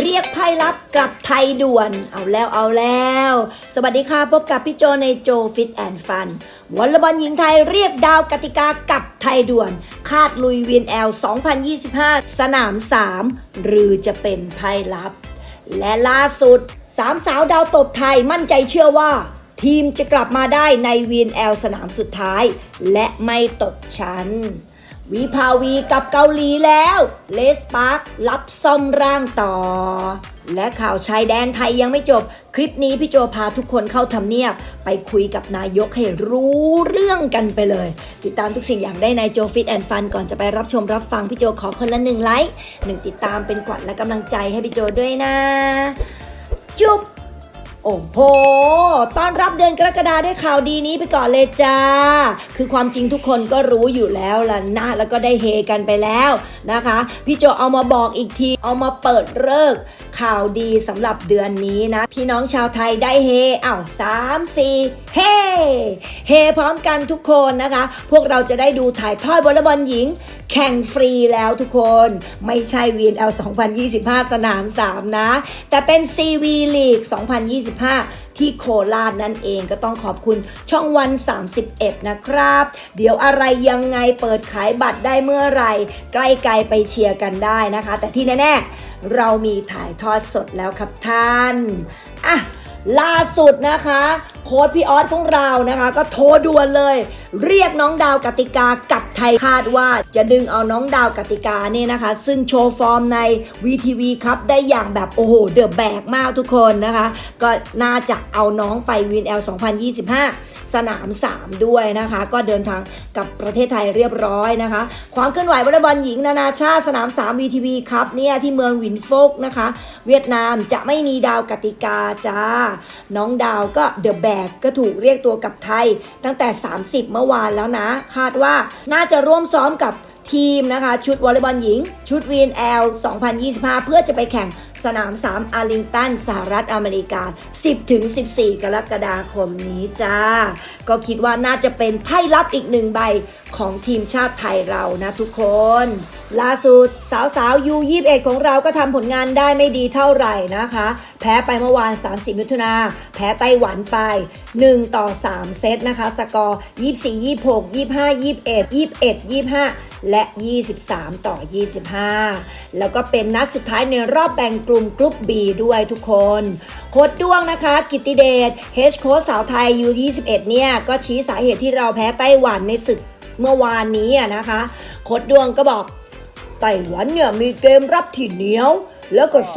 เรียกไพ่ลับกลับไทยด่วน เอาแล้วเอาแล้ว สวัสดีค่ะ พบกับพี่โจในโจฟิตแอนด์ฟันวอลเลย์บอลหญิงไทยเรียกดาวกติกากลับไทยด่วน คาดลุยวีนแอล 2025 สนาม 3 หรือจะเป็นไพ่ลับ และล่าสุดสามสาวดาวตบไทยมั่นใจเชื่อว่า ทีมจะกลับมาได้ในวีนแอลสนามสุดท้าย และไม่ตกชั้น วิภาวีกับเกาหลีแล้ว เลสปาร์ครับซ่อมร่างต่อ และข่าวชายแดนไทยยังไม่จบ คลิปนี้พี่โจพาทุกคนเข้าทำเนียบ ไปคุยกับนายกให้รู้เรื่องกันไปเลย ติดตามทุกสิ่งอย่างได้ในโจฟิตแอนด์ฟันก่อนจะไปรับชมรับฟังพี่โจขอคนละหนึ่งไลค์หนึ่งติดตามเป็นขวัญและกำลังใจให้พี่โจด้วยนะ จุ๊บ โอ้โห ต้อนรับเดือนกรกฎาด้วยข่าวดีนี้ไปก่อนเลยจ้า คือความจริงทุกคนก็รู้อยู่แล้วล่ะนะ แล้วก็ได้เฮกันไปแล้วนะคะ พี่โจเอามาบอกอีกที เอามาเปิดเลิกข่าวดีสำหรับเดือนนี้นะ พี่น้องชาวไทยได้เฮอ้าวสามสี่เฮ เฮพร้อมกันทุกคนนะคะ พวกเราจะได้ดูถ่ายทอดวอลเลย์บอลหญิง แข่งฟรีแล้วทุกคนไม่ใช่ VNL 2025 สนาม 3 นะ แต่เป็น CV League 2025 ที่โคราชนั่นเองก็ต้องขอบคุณช่องวัน 31 นะครับ เดี๋ยวอะไรยังไงเปิดขายบัตรได้เมื่อไหร่ ใกล้ไกลไปเชียร์กันได้นะคะ แต่ที่แน่ ๆ เรามีถ่ายทอดสดแล้วครับท่านอะล่าสุดนะคะ โค้ดพี่ออสของเรานะคะ ก็โทรด่วนเลย เรียกน้องดาวกติกากับไทยคาดว่าจะดึงเอาน้องดาวกติกาเนี่ยนะคะ ซึ่งโชว์ฟอร์มใน VTV ครับได้อย่างแบบโอ้โหเดือบแบกมากทุกคนนะคะ ก็น่าจะเอาน้องไปวิน L 2025 สนาม 3 ด้วยนะคะ ก็เดินทางกับประเทศไทยเรียบร้อยนะคะ ความเคลื่อนไหววอลเลย์บอลหญิงนานาชาติสนาม 3 VTV ครับเนี่ยที่เมืองวินโฟกนะคะ เวียดนามจะไม่มีดาวกติกาจ้า น้องดาวก็เดอะแบกก็ถูกเรียกตัวกับไทยตั้งแต่ 30เมื่อื่อวานแล้วนะ คาดว่าน่าจะร่วมซ้อมกับทีมนะคะ ชุดวอลเลย์บอลหญิง ชุด VNL 2025 เพื่อจะไปแข่งสนาม 3 อาร์ลิงตัน สหรัฐอเมริกา 10-14 กรกฎาคมนี้จ้า ก็คิดว่าน่าจะเป็นไพ่ลับอีกหนึ่งใบของทีมชาติไทยเรานะทุกคน ล่าสุดสาวสาวยู21ของเราก็ทำผลงานได้ไม่ดีเท่าไหร่นะคะ แพ้ไปเมื่อวาน 30 มิถุนา แพ้ไต้หวันไป 1 ต่อ 3 เซตนะคะ สกอร์ 24 26 25 21 21 25 และ 23 ต่อ 25 แล้วก็เป็นนัดสุดท้ายในรอบแบ่งกลุ่มกรุ๊ป B ด้วยทุกคน โค้ดด้วงนะคะ กิติเดชเฮชโค้ชสาวไทยยู21เนี่ย ก็ชี้สาเหตุที่เราแพ้ไต้หวันในศึกเมื่อวานนี้นะคะ โค้ดด้วงก็บอก ไต้หวันเนี่ยมีเกมรับที่เหนียวแล้วก็เซ